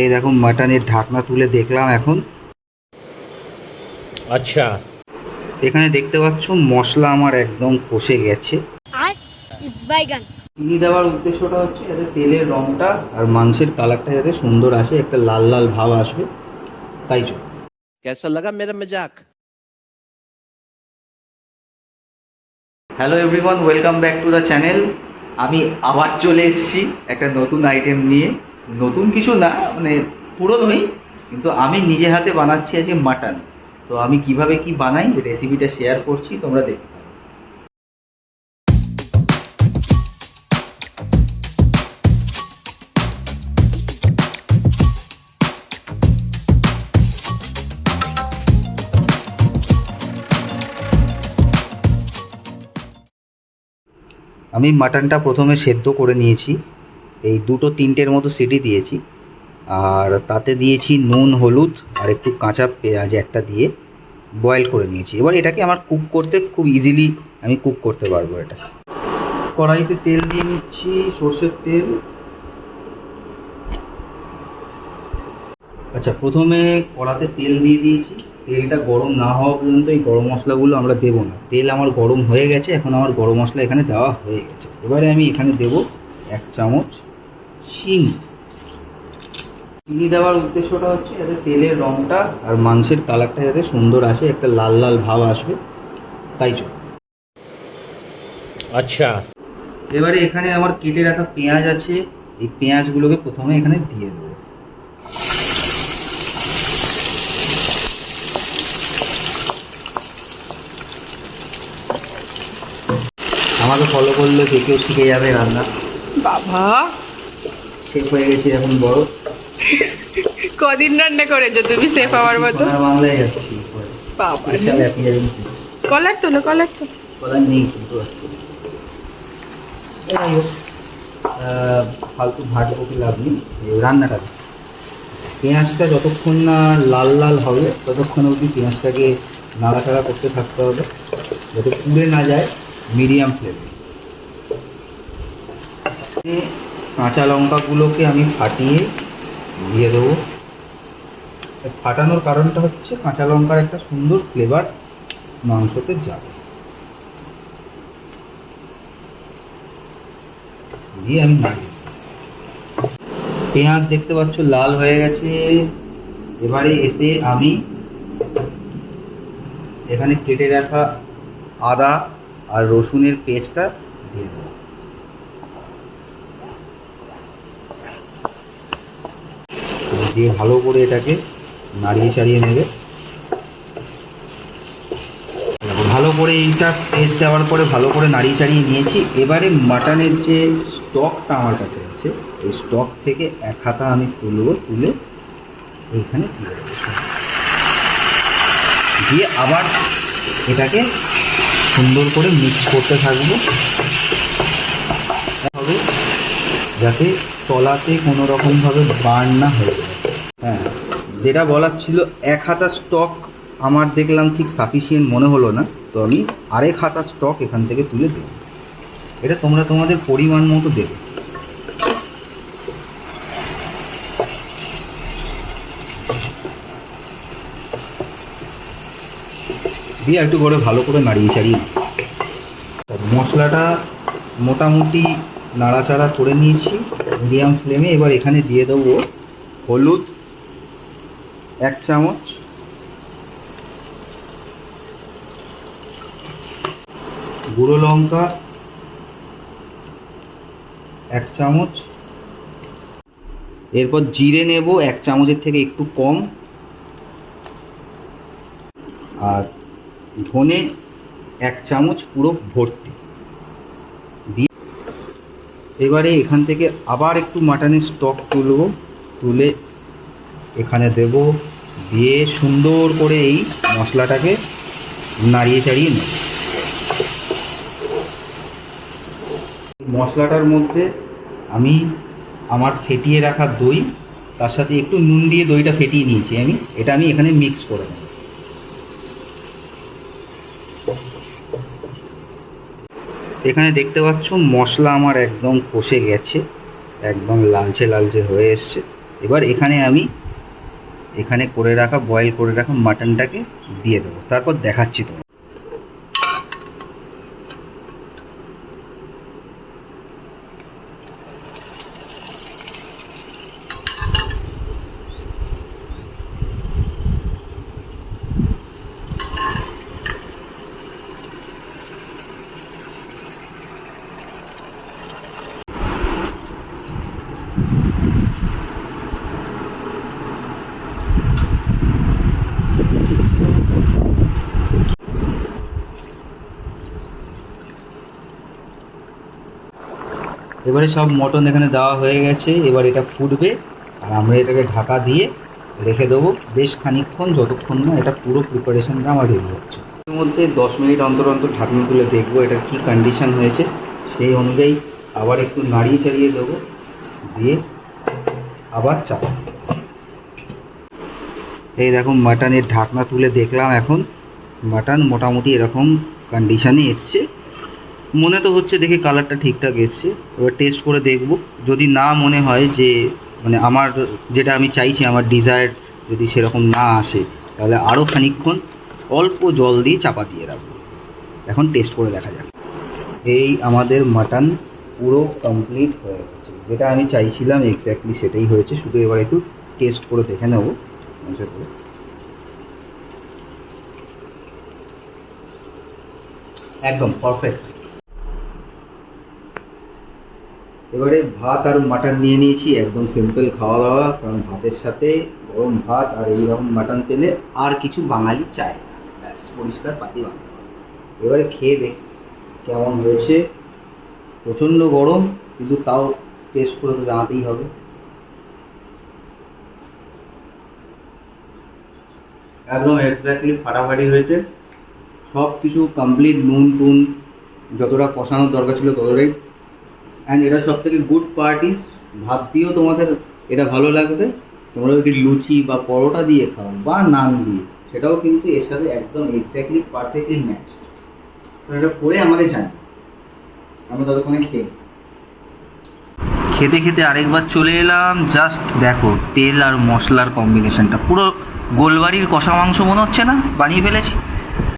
এই দেখো মাটনের ঢাকনা তুলে দেখলাম এখন। আচ্ছা। এখানে দেখতে পাচ্ছ মশলা আমার একদম কষে গেছে। আর বাইগান। চিনি দেওয়ার উদ্দেশ্যটা হচ্ছে যাতে তেলের রংটা আর মাংসের কালারটা যাতে সুন্দর আসে একটা লাল লাল ভাব আসবে। তাই জন্য। কেসা লাগা মেরা মেজাক hello everyone welcome back to the channel আমি আবার চলে এসেছি একটা নতুন আইটেম নিয়ে। নতুন কিছু না মানে পুরনোই, কিন্তু আমি নিজে হাতে বানাচ্ছি আজকে মাটন। তো আমি কীভাবে কি বানাই রেসিপিটা শেয়ার করছি, তোমরা দেখতে আমি মাটনটা প্রথমে সেদ্ধ করে নিয়েছি। এই দুটো তিনটের মতো সিটি দিয়েছি। আর তাতে দিয়েছি নুন, হলুদ আর একটু কাঁচা পেঁয়াজ একটা দিয়ে বয়েল করে নিয়েছি। এবার এটাকে আমার কুক করতে খুব ইজিলি আমি কুক করতে পারব এটা। কড়াইতে তেল দিয়ে নিচ্ছি, সর্ষের তেল। আচ্ছা প্রথমে কড়াতে তেল দিয়ে দিয়েছি। তেলটা গরম না হওয়া পর্যন্ত এই গরম মশলাগুলো আমরা দেবো না। তেল আমার গরম হয়ে গেছে, এখন আমার গরম মশলা এখানে দেওয়া হয়ে গেছে। এবারে আমি এখানে দেব এক চামচ চিনি চিনি দেওয়ার উদ্দেশ্যটা হচ্ছে যাতে তেলের রঙটা আর মাংসের কালারটা যাতে সুন্দর আসে একটা লাল লাল ভাব আসবে। তাই চল আচ্ছা। এবারে এখানে আমার কেটে রাখা পেঁয়াজ আছে এই পেঁয়াজগুলোকে প্রথমে এখানে দিয়ে দেবো। আমাকে ফলো করলে দেখেও কেউ শিখে যাবে রান্না। বাবা। হয়ে গেছি এখন বড়। কদিন রান্না করেছ তুমি? সেফ হওয়ার মতো? বাংলায় যাচ্ছি। কলার তোলো কলার নেই কিন্তু ফালতু লাভ নেই। রান্নাটা। পেঁয়াজটা যতক্ষণ না লাল লাল হবে ততক্ষণ অবধি পেঁয়াজটাকে নাড়াচাড়া করতে থাকতে হবে। যাতে পুড়ে না যায় মিডিয়াম ফ্লেমে। কাঁচা লঙ্কাগুলোকে আমি ফাটিয়ে দিয়ে দেবো। ফাটানোর কারণটা হচ্ছে কাঁচা লঙ্কার একটা সুন্দর ফ্লেভার মাংসতে যাবে। দিয়ে আমি পেঁয়াজ দেখতে পাচ্ছ লাল হয়ে গেছে। এবারে এতে আমি এখানে কেটে রাখা আদা আর রসুনের পেস্টটা দিয়ে দেবো। দিয়ে ভালো করে এটাকে নাড়িয়ে চাড়িয়ে নেবে। ভালো করে এইটা পেস্ট দেওয়ার পরে ভালো করে নাড়িয়ে চাড়িয়ে নিয়েছি। এবারে মাটনের যে স্টকটা আমার কাছে আছে, এই স্টক থেকে এক হাতা আমি তুলবো, তুলে এইখানে দেবো। দিয়ে আবার এটাকে সুন্দর করে মিক্স করতে থাকব। যাতে তলাতে কোনো রকমভাবে বার্ন না হয়ে হ্যাঁ। যেটা বলার ছিল, এক হাতা স্টক আমার দেখলাম ঠিক সাফিসিয়েন্ট মনে হলো না, তো আমি আরেক হাতা স্টক এখান থেকে তুলে দেব। এটা তোমরা তোমাদের পরিমাণ মতো দেবে। দিয়ে একটু করে ভালো করে নাড়িয়ে দিই। মশলাটা মোটামুটি নাড়াচাড়া করে নিয়েছি, মিডিয়াম ফ্লেমে। এবার এখানে দিয়ে দেবো হলুদ এক চামচ। গুঁড়ো লঙ্কা এক চামচ। এরপর জিরে নেব, এক চামচের থেকে একটু কম। আর ধনে এক চামচ পুরো ভর্তি। দিয়ে এবারে এখান থেকে আবার একটু মাটনের স্টক তুলব, তুলে এখানে দেব দিয়ে সুন্দর করে এই মশলাটাকে নাড়িয়ে চাড়িয়ে নেব। মশলাটার মধ্যে আমি আমার ফেটিয়ে রাখা দই, তার সাথে একটু নুন দিয়ে দইটা ফেটিয়ে নিয়েছি আমি। এটা আমি এখানে মিক্স করে নেব। এখানে দেখতে পাচ্ছ মশলা আমার একদম কষে গেছে, একদম লালচে লালচে হয়ে এসছে। এবার এখানে আমি এখানে করে রাখা বয়েল করে রাখা মাটনটাকে দিয়ে দেবো। তারপর দেখাচ্ছি তোমার এবারে সব মটন এখানে দেওয়া হয়ে গেছে, এবার এটা ফুটবে, আর আমরা এটাকে ঢাকা দিয়ে রেখে দেবো বেশ খানিকক্ষণ, যতক্ষণ না এটা পুরো প্রিপারেশনটা আমার রেডি হচ্ছে। এর মধ্যে দশ মিনিট অন্তর অন্তর ঢাকনা তুলে দেখব এটার কী কন্ডিশন হয়েছে। সেই অনুযায়ী আবার একটু নাড়িয়ে চাড়িয়ে দেবো, দিয়ে আবার চাপা এই দেখো মাটনের ঢাকনা তুলে দেখলাম এখন। মাটন মোটামুটি এরকম কন্ডিশনে এসছে। মনে তো হচ্ছে দেখে কালারটা ঠিকঠাক এসছে। এবার টেস্ট করে দেখব। যদি না মনে হয় যে মানে আমার যেটা আমি চাইছি, আমার ডিজায়ার যদি সেরকম না আসে, তাহলে আরও খানিকক্ষণ অল্প জল দিয়ে চাপা দিয়ে রাখব। এখন টেস্ট করে দেখা যাক। এই আমাদের মাটন পুরো কমপ্লিট হয়ে গেছে। যেটা আমি চাইছিলাম এক্স্যাক্টলি সেটাই হয়েছে। শুধু এবার একটু টেস্ট করে দেখে নেব। করে। একদম পারফেক্ট এবারে ভাত আর মাটন নিয়ে নিয়েছি, একদম সিম্পল খাওয়া দাওয়া কারণ ভাতের সাথে গরম ভাত আর এইরকম মাটন পেলে আর কিছু বাঙালি চায় না। ব্যাস, পরিষ্কার পাতি বাংলা এবারে খেয়ে দেখ কেমন হয়েছে। প্রচণ্ড গরম, কিন্তু তাও টেস্ট করে তো জানাতেই হবে। একদম এক্স্যাক্টলি ফাটাফাটি হয়েছে। সব কিছু কমপ্লিট নুন টুন যতটা কষানোর দরকার ছিল ততটাই অ্যান্ড এটা সব থেকে গুড পার্ট ইস ভাত দিয়েও তোমাদের এটা ভালো লাগবে। তোমরা যদি লুচি বা পরোটা দিয়ে খাও বা নান দিয়ে। সেটাও কিন্তু এর সাথে একদম এক্স্যাক্টলি পারফেক্টলি ম্যাচ এটা করে আমাদের জানি আমরা ততক্ষণে খেয়ে খেতে খেতে আরেকবার চলে এলাম। জাস্ট দেখো, তেল আর মশলার কম্বিনেশনটা পুরো গোলবাড়ির কষা মাংস মনে হচ্ছে না? বানিয়ে ফেলেছি?